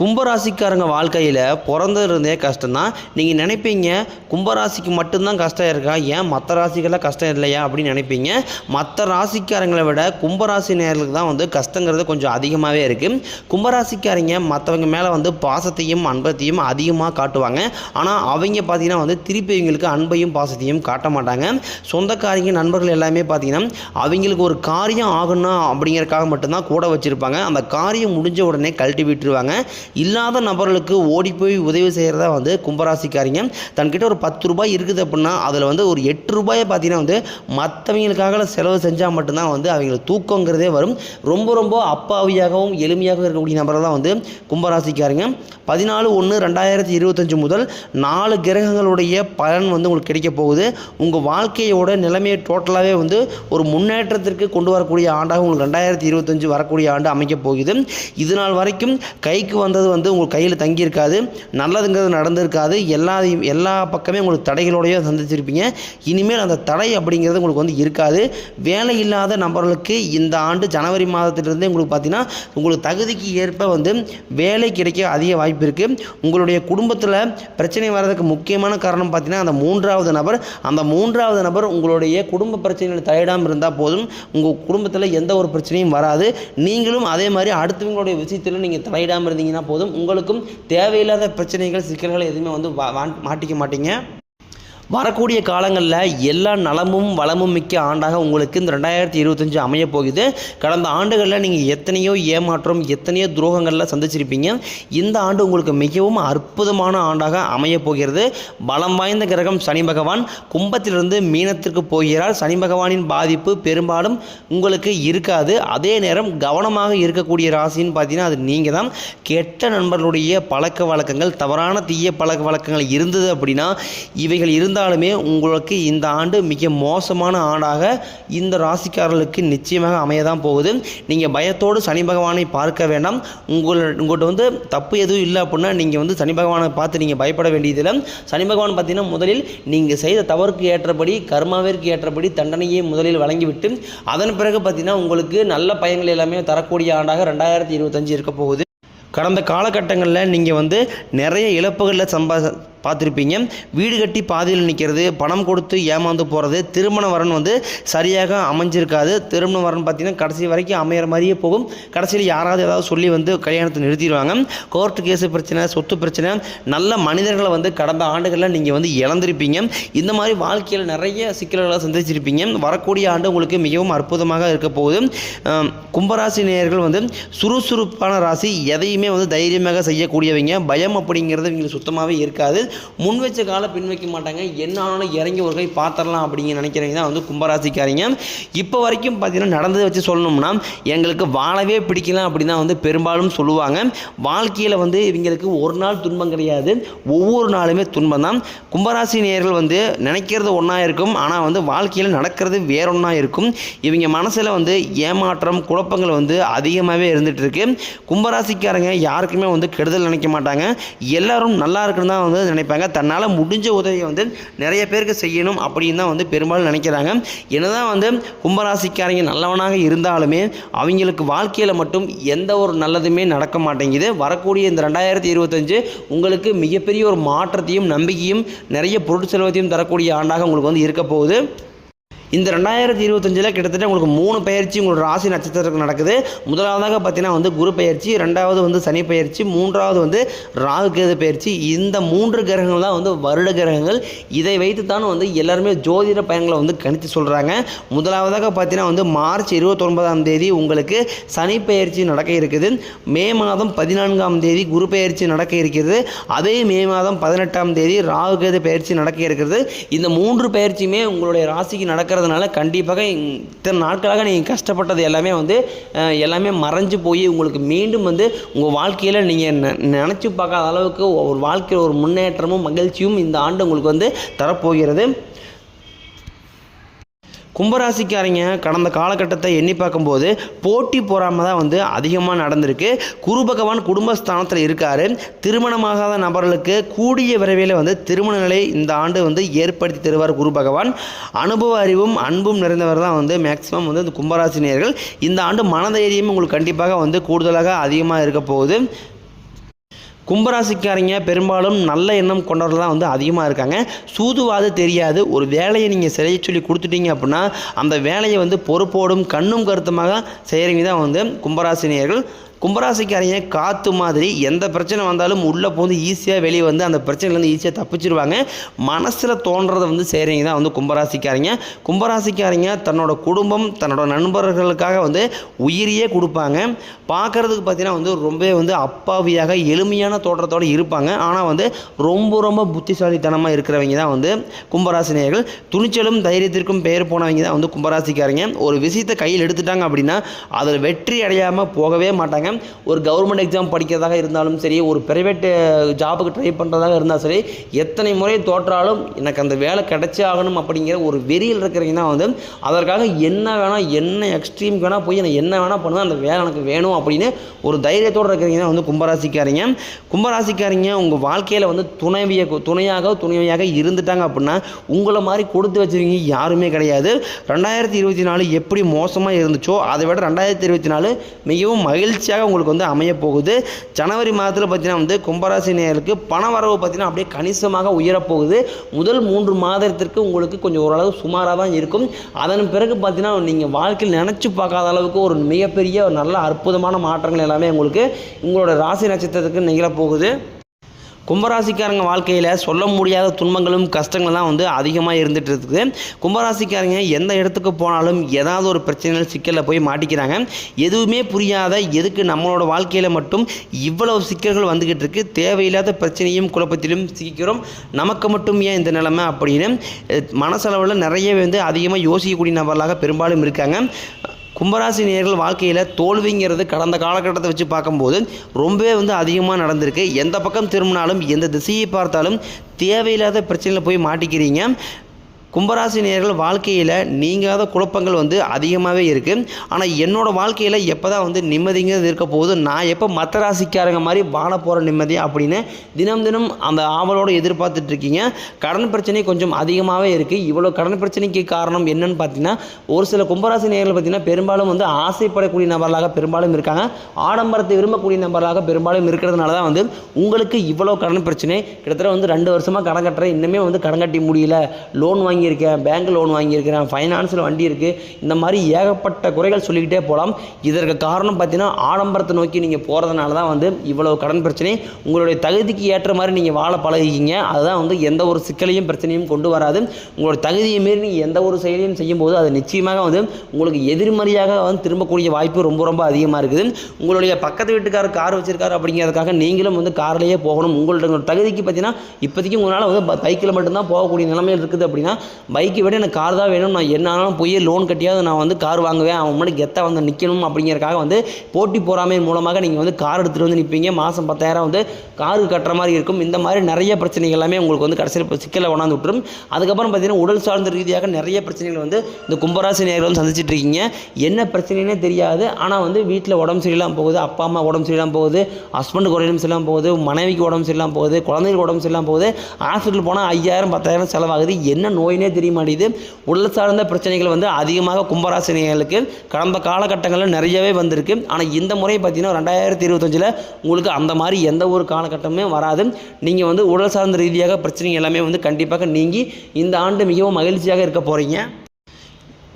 கும்பராசிக்காரங்க வாழ்க்கையில் பிறந்ததுலேருந்தே கஷ்டம்தான் நீங்கள் நினைப்பீங்க கும்பராசிக்கு மட்டும்தான் கஷ்டம் இருக்கா? ஏன் மற்ற ராசிக்கெல்லாம் கஷ்டம் இல்லையா? அப்படின்னு நினைப்பீங்க. மற்ற ராசிக்காரங்களை விட கும்பராசி நேர்களுக்கு தான் வந்து கஷ்டங்கிறது கொஞ்சம் அதிகமாகவே இருக்குது கும்பராசிக்காரங்க மற்றவங்க மேலே வந்து பாசத்தையும் அன்பத்தையும் அதிகமாக காட்டுவாங்க. ஆனால் அவங்க பார்த்தீங்கன்னா வந்து திருப்பி இவங்களுக்கு அன்பையும் பாசத்தையும் காட்ட மாட்டாங்க. சொந்தக்காரங்க நண்பர்கள் எல்லாமே பார்த்தீங்கன்னா அவங்களுக்கு ஒரு காரியம் ஆகணும் அப்படிங்கிறக்காக மட்டும்தான் கூட வச்சுருப்பாங்க. அந்த காரியம் முடிஞ்ச உடனே கழட்டி விட்டுருவாங்க. இல்லாத நபர்களுக்கு ஓடி போய் உதவி செய்கிறதா வந்து கும்பராசிக்காரிங்க. தன்கிட்ட ஒரு பத்து ரூபாய் இருக்குது அப்படின்னா அதில் வந்து ஒரு எட்டு ரூபாயை பார்த்தீங்கன்னா வந்து மற்றவங்களுக்காக செலவு செஞ்சால் மட்டும்தான் வந்து அவங்களுக்கு தூக்கங்கிறதே வரும். ரொம்ப ரொம்ப அப்பாவியாகவும் எளிமையாகவும் இருக்கக்கூடிய நபரை தான் வந்து கும்பராசிக்காரங்க. பதினாலு ஒன்று ரெண்டாயிரத்தி இருபத்தஞ்சு முதல் நாலு கிரகங்களுடைய பலன் வந்து உங்களுக்கு கிடைக்க போகுது. உங்கள் வாழ்க்கையோட நிலைமையை டோட்டலாகவே வந்து ஒரு முன்னேற்றத்திற்கு கொண்டு வரக்கூடிய ஆண்டாக உங்களுக்கு ரெண்டாயிரத்தி இருபத்தஞ்சு வரக்கூடிய ஆண்டு அமைக்க போகுது. இது நாள் வரைக்கும் கைக்கு நடந்தது வந்து உங்கள் கையில் தங்கியிருக்காது. நல்லதுங்கிறது நடந்திருக்காது. எல்லாத்தையும் எல்லா பக்கமே உங்களுக்கு தடைகளோடையோ சந்திச்சிருப்பீங்க இனிமேல் அந்த தடை அப்படிங்கிறது உங்களுக்கு வந்து இருக்காது. வேலை இல்லாத நபர்களுக்கு இந்த ஆண்டு ஜனவரி மாதத்திலிருந்தே உங்களுக்கு பார்த்தீங்கன்னா உங்களுக்கு தகுதிக்கு ஏற்ப வந்து வேலை கிடைக்க அதிக வாய்ப்பு இருக்குது உங்களுடைய குடும்பத்தில் பிரச்சனை வர்றதுக்கு முக்கியமான காரணம் பார்த்தீங்கன்னா அந்த மூன்றாவது நபர். அந்த மூன்றாவது நபர் உங்களுடைய குடும்ப பிரச்சனைகள் தலையிடாமல் இருந்தால் போதும். உங்கள் குடும்பத்தில் எந்த ஒரு பிரச்சனையும் வராது. நீங்களும் அதே மாதிரி அடுத்தவங்களுடைய விஷயத்தில் நீங்கள் தலையிடாமல் இருந்தீங்கன்னா போதும். உங்களுக்கும் தேவையில்லாத பிரச்சனைகள் சிக்கல்கள் எதுவுமே வந்து மாட்டிக்க மாட்டீங்க. வரக்கூடிய காலங்களில் எல்லா நலமும் வளமும் மிக்க ஆண்டாக உங்களுக்கு இந்த ரெண்டாயிரத்தி இருபத்தஞ்சு அமைய போகுது. கடந்த ஆண்டுகளில் நீங்கள் எத்தனையோ ஏமாற்றம் எத்தனையோ துரோகங்களில் சந்திச்சிருப்பீங்க. இந்த ஆண்டு உங்களுக்கு மிகவும் அற்புதமான ஆண்டாக அமைய போகிறது. பலம் வாய்ந்த கிரகம் சனி பகவான். கும்பத்திலிருந்து மீனத்திற்கு போகிறார். சனி பகவானின் பாதிப்பு பெரும்பாலும் உங்களுக்கு இருக்காது. அதே நேரம் கவனமாக இருக்கக்கூடிய ராசின்னு பார்த்தீங்கன்னா அது நீங்கள் தான் கெட்ட நண்பர்களுடைய பழக்க வழக்கங்கள் தவறான தீய பழக்க வழக்கங்கள் இருந்தது அப்படின்னா இவைகள் இருந்தாலுமே உங்களுக்கு இந்த ஆண்டு மிக மோசமான ஆண்டாக இந்த ராசிக்காரர்களுக்கு நிச்சயமாக அமையதான் போகுது. நீங்கள் பயத்தோடு சனி பகவானை பார்க்க வேண்டாம். உங்கள் உங்கள்கிட்ட வந்து தப்பு எதுவும் இல்லை அப்படின்னா நீங்கள் வந்து சனி பகவானை பார்த்து நீங்கள் பயப்பட வேண்டியதில்லை. சனி பகவான் பார்த்தீங்கன்னா முதலில் நீங்கள் செய்த தவறுக்கு ஏற்றபடி கர்மாவிற்கு ஏற்றபடி தண்டனையை முதலில் வழங்கிவிட்டு அதன் பிறகு பார்த்தீங்கன்னா உங்களுக்கு நல்ல பயன்கள் எல்லாமே தரக்கூடிய ஆண்டாக ரெண்டாயிரத்தி இருபத்தஞ்சு இருக்க போகுது. கடந்த காலகட்டங்களில் நீங்கள் வந்து நிறைய இழப்புகளில் சம்பா பார்த்துருப்பீங்க. வீடு கட்டி பாதியில் நிற்கிறது பணம் கொடுத்து ஏமாந்து போகிறது திருமண வரன் வந்து சரியாக அமைஞ்சிருக்காது. திருமண வரன் பார்த்திங்கன்னா கடைசி வரைக்கும் அமையிற மாதிரியே போகும். கடைசியில் யாராவது ஏதாவது சொல்லி வந்து கல்யாணத்தை நிறுத்திடுவாங்க. கோர்ட்டு கேஸு பிரச்சனை சொத்து பிரச்சனை நல்ல மனிதர்களை வந்து கடந்த ஆண்டுகளில் நீங்கள் வந்து இழந்திருப்பீங்க. இந்த மாதிரி வாழ்க்கையில் நிறைய சிக்கல்களை சந்திச்சிருப்பீங்க. வரக்கூடிய ஆண்டு உங்களுக்கு மிகவும் அற்புதமாக இருக்க போகுது. கும்பராசி நேயர்கள் வந்து சுறுசுறுப்பான ராசி எதையுமே வந்து தைரியமாக செய்யக்கூடியவங்க. பயம் அப்படிங்கிறது இவங்களுக்கு சுத்தமாகவே இருக்காது. முன் வச்ச காலை பின் வைக்க மாட்டாங்க. என்ன ஆனாலும் இறங்கி ஒரு கை பார்த்துடலாம் அப்படிங்க நினைக்கிறவங்க தான் வந்து கும்பராசிக்காரங்க. இப்போ வரைக்கும் பார்த்தீங்கன்னா நடந்ததை வச்சு சொல்லணும்னா எங்களுக்கு வாழவே பிடிக்கலாம் அப்படின்னு தான் வந்து பெரும்பாலும் சொல்லுவாங்க. வாழ்க்கையில் வந்து இவங்களுக்கு ஒரு நாள் துன்பம் கிடையாது. ஒவ்வொரு நாளுமே துன்பம் தான். கும்பராசி நேர்கள் வந்து நினைக்கிறது ஒன்றா இருக்கும். ஆனால் வந்து வாழ்க்கையில் நடக்கிறது வேற ஒன்றா இருக்கும். இவங்க மனசில் வந்து ஏமாற்றம் குழப்பங்கள் வந்து அதிகமாகவே இருந்துகிட்டு இருக்கு. கும்பராசிக்காரங்க யாருக்குமே வந்து கெடுதல் நினைக்க மாட்டாங்க. எல்லாரும் நல்லா இருக்குன்னு தான் வந்து நினைப்பாங்க. தன்னால் முடிஞ்ச உதவியை வந்து நிறைய பேருக்கு செய்யணும் அப்படின்னு தான் வந்து பெரும்பாலும் நினைக்கிறாங்க. என்னதான் வந்து கும்பராசிக்காரங்க நல்லவனாக இருந்தாலுமே அவங்களுக்கு வாழ்க்கையில் மட்டும் எந்த ஒரு நல்லதுமே நடக்க மாட்டேங்குது. வரக்கூடிய இந்த ரெண்டாயிரத்தி இருபத்தஞ்சு உங்களுக்கு மிகப்பெரிய ஒரு மாற்றத்தையும் நம்பிக்கையும் நிறைய பொருட்செலவத்தையும் தரக்கூடிய ஆண்டாக உங்களுக்கு வந்து இருக்க போகுது. இந்த ரெண்டாயிரத்தி இருபத்தஞ்சில் கிட்டத்தட்ட உங்களுக்கு மூணு பயிற்சி உங்களோட ராசி நட்சத்திரத்துக்கு நடக்குது. முதலாவதாக பார்த்தீங்கன்னா வந்து குரு பயிற்சி ரெண்டாவது வந்து சனி பயிற்சி மூன்றாவது வந்து ராகு கேது பயிற்சி. இந்த மூன்று கிரகங்கள் தான் வந்து வருட கிரகங்கள். இதை வைத்து தான் வந்து எல்லாருமே ஜோதிட பயன்களை வந்து கணித்து சொல்கிறாங்க முதலாவதாக பார்த்தீங்கன்னா வந்து மார்ச் இருபத்தொன்பதாம் தேதி உங்களுக்கு சனி பயிற்சி நடக்க இருக்குது. மே மாதம் பதினான்காம் தேதி குரு பயிற்சி நடக்க இருக்கிறது. அதே மே மாதம் பதினெட்டாம் தேதி ராகு கேது பயிற்சி நடக்க இருக்கிறது. இந்த மூன்று பயிற்சியுமே உங்களுடைய ராசிக்கு நடக்க இருக்கிறதுனால கண்டிப்பாக இத்தனை நாட்களாக நீங்கள் கஷ்டப்பட்டது எல்லாமே வந்து எல்லாமே மறைஞ்சு போய் உங்களுக்கு மீண்டும் வந்து உங்கள் வாழ்க்கையில் நீங்கள் நினச்சி பார்க்காத அளவுக்கு ஒரு வாழ்க்கையில் ஒரு முன்னேற்றமும் மகிழ்ச்சியும் இந்த ஆண்டு உங்களுக்கு வந்து தரப்போகிறது. கும்பராசிக்காரங்க கடந்த காலகட்டத்தை எண்ணி பார்க்கும்போது போட்டி பொறாமை தான் வந்து அதிகமாக நடந்திருக்கு. குரு பகவான் குடும்பஸ்தானத்தில் இருக்கார். திருமணமாகாத நபர்களுக்கு கூடிய விரைவில் வந்து திருமண நிலை இந்த ஆண்டு வந்து ஏற்படுத்தி தருவார் குரு பகவான். அனுபவ அறிவும் அன்பும் நிறைந்தவர் தான் வந்து மேக்ஸிமம் வந்து இந்த கும்பராசினியர்கள். இந்த ஆண்டு மனதைரியம் உங்களுக்கு கண்டிப்பாக வந்து கூடுதலாக அதிகமாக இருக்க போகுது. கும்பராசிக்காரங்க பெரும்பாலும் நல்ல எண்ணம் கொண்டவர்கள் தான் வந்து அதிகமாக இருக்காங்க. சூதுவாது தெரியாது. ஒரு வேலையை நீங்கள் செய்ய சொல்லி கொடுத்துட்டீங்க அப்படின்னா அந்த வேலையை வந்து பொறுப்போடும் கண்ணும் கருத்துமாக செய்கிறவங்க தான் வந்து கும்பராசினியர்கள். கும்பராசிக்காரங்க காற்று மாதிரி எந்த பிரச்சனை வந்தாலும் உள்ளே போந்து ஈஸியாக வெளியே வந்து அந்த பிரச்சனையிலேருந்து ஈஸியாக தப்பிச்சிருவாங்க. மனசில் தோன்றதை வந்து செய்கிறவங்க தான் வந்து கும்பராசிக்காரங்க. கும்பராசிக்காரங்க தன்னோட குடும்பம் தன்னோட நண்பர்களுக்காக வந்து உயிரியே கொடுப்பாங்க. பார்க்குறதுக்கு பார்த்தீங்கன்னா வந்து ரொம்பவே வந்து அப்பாவியாக எளிமையான தோற்றத்தோடு இருப்பாங்க. ஆனால் வந்து ரொம்ப ரொம்ப புத்திசாலித்தனமாக இருக்கிறவங்க தான் வந்து கும்பராசினியர்கள். துணிச்சலும் தைரியத்திற்கும் பெயர் போனவங்க தான் வந்து கும்பராசிக்காரங்க. ஒரு விஷயத்தை கையில் எடுத்துட்டாங்க அப்படின்னா அதில் வெற்றி அடையாமல் போகவே மாட்டாங்க. ஒரு கவர்மெண்ட் எக்ஸாம் படிக்கிறதாக இருந்தாலும் சரி ஒரு ப்ரைவேட் ஜாபுக்கு ட்ரை பண்ணுறதாக இருந்தாலும் சரி எத்தனை முறை தோற்றாலும் எனக்கு அந்த வேலை கிடைச்சே ஆகணும் அப்படிங்கிற ஒரு வெறியில் இருக்கிறவங்க தான் வந்து அதற்காக என்ன வேணால் என்ன எக்ஸ்ட்ரீம் வேணால் போய் எனக்கு என்ன வேணால் பண்ணுவேன் அந்த வேலை எனக்கு வேணும் அப்படின்னு ஒரு தைரியத்தோடு இருக்கிறீங்கன்னா தான் வந்து கும்பராசிக்காரங்க. கும்பராசிக்காரங்க உங்கள் வாழ்க்கையில் வந்து துணைவிய துணையாக துணைவியாக இருந்துட்டாங்க அப்படின்னா உங்களை மாதிரி கொடுத்து வச்சுருவீங்க யாருமே கிடையாது. ரெண்டாயிரத்தி இருபத்தி நாலு எப்படி மோசமாக இருந்துச்சோ அதை விட ரெண்டாயிரத்தி இருபத்தி நாலு மிகவும் மகிழ்ச்சியாக உங்களுக்கு வந்து அமைய போகுது. ஜனவரி மாதத்தில் பார்த்தீங்கன்னா வந்து கும்பராசி நேயர்களுக்கு பண வரவு பார்த்தீங்கன்னா அப்படியே கணிசமாக உயரப்போகுது முதல் மூன்று மாதத்திற்கு உங்களுக்கு கொஞ்சம் ஓரளவு சுமாராக தான் இருக்கும். அதன் பிறகு பார்த்தீங்கன்னா நீங்கள் வாழ்க்கையில் நினச்சி பார்க்காத அளவுக்கு ஒரு மிகப்பெரிய ஒரு நல்ல அற்புதமான மாற்றங்கள் எல்லாமே உங்களுக்கு உங்களோட ராசி நட்சத்திரத்துக்கு நிகழப்போகுது கும்பராசிக்காரங்க வாழ்க்கையில் சொல்ல முடியாத துன்பங்களும் கஷ்டங்கள் தான் வந்து அதிகமாக இருந்துட்டு இருக்குது. கும்பராசிக்காரங்க எந்த இடத்துக்கு போனாலும் ஏதாவது ஒரு பிரச்சனைகள் சிக்கலில் போய் மாட்டிக்கிறாங்க. எதுவுமே புரியாத எதுக்கு நம்மளோட வாழ்க்கையில் மட்டும் இவ்வளவு சிக்கல்கள் வந்துக்கிட்டு இருக்கு. தேவையில்லாத பிரச்சனையும் குழப்பத்திலும் சிக்கிறோம் நமக்கு மட்டும் ஏன் இந்த நிலைமை அப்படின்னு மனசளவில் நிறைய வந்து அதிகமாக யோசிக்கக்கூடிய நபர்களாக பெரும்பாலும் இருக்காங்க. கும்பராசி நேர்கள் வாழ்க்கையில் தோல்விங்கிறது கடந்த காலகட்டத்தை வச்சு பார்க்கும்போது ரொம்பவே வந்து அதிகமாக நடந்திருக்கு. எந்த பக்கம் திரும்பினாலும் எந்த திசையை பார்த்தாலும் தேவையில்லாத பிரச்சனையில் போய் மாட்டிக்கிறீங்க. கும்பராசி நேர்கள் வாழ்க்கையில் நீங்காத குழப்பங்கள் வந்து அதிகமாகவே இருக்குது ஆனால் என்னோட வாழ்க்கையில் எப்போ தான் வந்து நிம்மதிங்கிறது இருக்க போகுது நான் எப்போ மற்ற ராசிக்காரங்க மாதிரி வாழ போகிற நிம்மதி அப்படின்னு தினம் தினம் அந்த ஆவலோடு எதிர்பார்த்துட்டு இருக்கீங்க. கடன் பிரச்சனை கொஞ்சம் அதிகமாகவே இருக்குது இவ்வளோ கடன் பிரச்சனைக்கு காரணம் என்னன்னு பார்த்தீங்கன்னா ஒரு சில கும்பராசி நேயர்கள் பார்த்தீங்கன்னா பெரும்பாலும் வந்து ஆசைப்படக்கூடிய நபர்களாக பெரும்பாலும் இருக்காங்க. ஆடம்பரத்தை விரும்பக்கூடிய நபர்களாக பெரும்பாலும் இருக்கிறதுனால தான் வந்து உங்களுக்கு இவ்வளோ கடன் பிரச்சனை. கிட்டத்தட்ட வந்து ரெண்டு வருஷமாக கடன் கட்டுறேன். இன்னுமே வந்து கடன் கட்டி முடியல. லோன் வாங்கி வாங்கியிருக்கேன் பேங்க் லோன் வாங்கியிருக்கிறேன் ஃபைனான்ஸில் வண்டி இருக்குது இந்த மாதிரி ஏகப்பட்ட குறைகள் சொல்லிக்கிட்டே போகலாம். இதற்கு காரணம் பார்த்தீங்கன்னா ஆடம்பரத்தை நோக்கி நீங்கள் போகிறதுனால தான் வந்து இவ்வளவு கடன் பிரச்சனை. உங்களுடைய தகுதிக்கு ஏற்ற மாதிரி நீங்கள் வாழ பழகிக்கிங்க. அதுதான் வந்து எந்த ஒரு சிக்கலையும் பிரச்சனையும் கொண்டு வராது. உங்களோட தகுதியை மீறி நீங்கள் எந்த ஒரு செயலையும் செய்யும்போது அது நிச்சயமாக வந்து உங்களுக்கு எதிர்மறையாக வந்து திரும்பக்கூடிய வாய்ப்பு ரொம்ப ரொம்ப அதிகமாக இருக்குது. உங்களுடைய பக்கத்து வீட்டுக்காரர் கார் வச்சிருக்காரு அப்படிங்கிறதுக்காக நீங்களும் வந்து கார்லேயே போகணும். உங்களோட தகுதிக்கு பார்த்தீங்கன்னா இப்போதைக்கு உங்களால் வந்து பைக்கில் மட்டும்தான் போகக்கூடிய நிலைமையில் இருக்குது அப்படின்னா பைக்கை விட எனக்கு கார் தான் வேணும் நான் என்ன ஆனாலும் போய் லோன் கட்டியாவது நான் வந்து கார் வாங்குவேன். அவன் முன்னாடி கெத்தாக வந்து நிற்கணும் அப்படிங்கிறக்காக வந்து போட்டி போகாமல் மூலமாக நீங்கள் வந்து கார் எடுத்துகிட்டு வந்து நிற்பீங்க மாதம் பத்தாயிரம் வந்து கார் கட்டுற மாதிரி இருக்கும். இந்த மாதிரி நிறைய பிரச்சனைகள் எல்லாமே உங்களுக்கு வந்து கடைசியில் சிக்கலை கொண்டாந்து விட்டுரும். அதுக்கப்புறம் பார்த்தீங்கன்னா உடல் சார்ந்த ரீதியாக நிறைய பிரச்சனைகள் வந்து இந்த கும்பராசி நேர்கள் வந்து சந்திச்சிட்டு இருக்கீங்க. என்ன பிரச்சனைனே தெரியாது. ஆனால் வந்து வீட்டில் உடம்பு சரியில்லாமல் போகுது. அப்பா அம்மா உடம்பு சரியில்லாமல் போகுது. ஹஸ்பண்டுக்கு உடம்பு சரியில்லாமல் போகுது. மனைவிக்கு உடம்பு சரியில்லாமல் போகுது. குழந்தைகளுக்கு உடம்பு சரியில்லாமல் போகுது. ஹாஸ்பிட்டல் போனால் ஐயாயிரம் பத்தாயிரம் செலவாகுது. என்ன நோய் நோயினே தெரிய மாட்டேங்குது உடல் சார்ந்த பிரச்சனைகள் வந்து அதிகமாக கும்பராசினியர்களுக்கு கடந்த காலகட்டங்களில் நிறையவே வந்திருக்கு. ஆனால் இந்த முறை பார்த்தீங்கன்னா ரெண்டாயிரத்தி இருபத்தஞ்சில் உங்களுக்கு அந்த மாதிரி எந்த ஒரு காலகட்டமே வராது. நீங்கள் வந்து உடல் சார்ந்த ரீதியாக பிரச்சனைகள் எல்லாமே வந்து கண்டிப்பாக நீங்கி இந்த ஆண்டு மிகவும் மகிழ்ச்சியாக இருக்க போகிறீங்க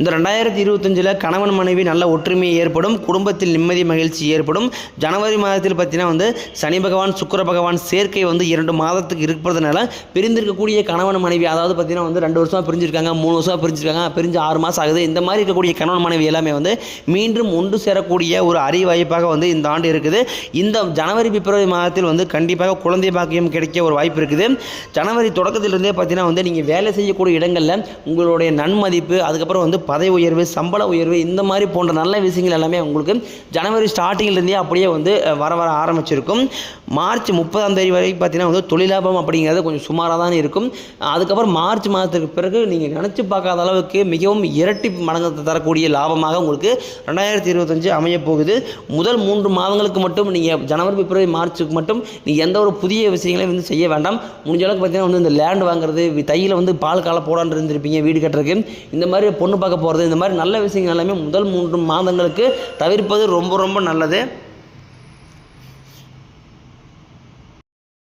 இந்த ரெண்டாயிரத்தி இருபத்தஞ்சில் கணவன் மனைவி நல்ல ஒற்றுமை ஏற்படும் குடும்பத்தில் நிம்மதி மகிழ்ச்சி ஏற்படும். ஜனவரி மாதத்தில் பார்த்தீங்கன்னா வந்து சனி பகவான் சுக்கர பகவான் சேர்க்கை வந்து இரண்டு மாதத்துக்கு இருப்பதனால பிரிந்திருக்கக்கூடிய கணவன் மனைவி அதாவது பார்த்தீங்கன்னா வந்து ரெண்டு வருஷமாக பிரிஞ்சிருக்காங்க மூணு வருஷமாக பிரிஞ்சிருக்காங்க பிரிஞ்சு ஆறு மாதம் ஆகுது. இந்த மாதிரி இருக்கக்கூடிய கணவன் மனைவி எல்லாமே வந்து மீண்டும் ஒன்று சேரக்கூடிய ஒரு அறிவாய்ப்பாக வந்து இந்த ஆண்டு இருக்குது. இந்த ஜனவரி பிப்ரவரி மாதத்தில் வந்து கண்டிப்பாக குழந்தை பாக்கியம் கிடைக்க ஒரு வாய்ப்பு இருக்குது. ஜனவரி தொடக்கத்திலிருந்தே பார்த்தீங்கன்னா வந்து நீங்கள் வேலை செய்யக்கூடிய இடங்களில் உங்களுடைய நன்மதிப்பு அதுக்கப்புறம் வந்து பதவி உயர்வு சம்பள உயர்வு இந்த மாதிரி போன்ற நல்ல விஷயங்கள் எல்லாமே உங்களுக்கு ஜனவரி ஸ்டார்டிங்லேருந்தே அப்படியே வந்து வர வர ஆரம்பிச்சிருக்கும். மார்ச் முப்பதாம் தேதி வரைக்கும் பார்த்தீங்கன்னா வந்து தொழிலாபம் அப்படிங்கிறது கொஞ்சம் சுமாராக தான் இருக்கும். அதுக்கப்புறம் மார்ச் மாதத்துக்கு பிறகு நீங்கள் நினச்சி பார்க்காத அளவுக்கு மிகவும் இரட்டி மடங்கு தரக்கூடிய லாபமாக உங்களுக்கு ரெண்டாயிரத்தி இருபத்தஞ்சு அமைய போகுது முதல் மூன்று மாதங்களுக்கு மட்டும் நீங்கள் ஜனவரி பிப்ரவரி மார்ச்சுக்கு மட்டும் நீங்கள் எந்த ஒரு புதிய விஷயங்களையும் வந்து செய்ய வேண்டாம். முடிஞ்ச அளவுக்கு பார்த்தீங்கன்னா வந்து இந்த லேண்ட் வாங்குறது தையில் வந்து பால் காலை போடான்னு இருந்திருப்பீங்க வீடு கட்டுறதுக்கு. இந்த மாதிரி பொண்ணு பார்க்க போகிறது இந்த மாதிரி நல்ல விஷயங்கள் எல்லாமே முதல் மூன்று மாதங்களுக்கு தவிர்ப்பது ரொம்ப ரொம்ப நல்லது.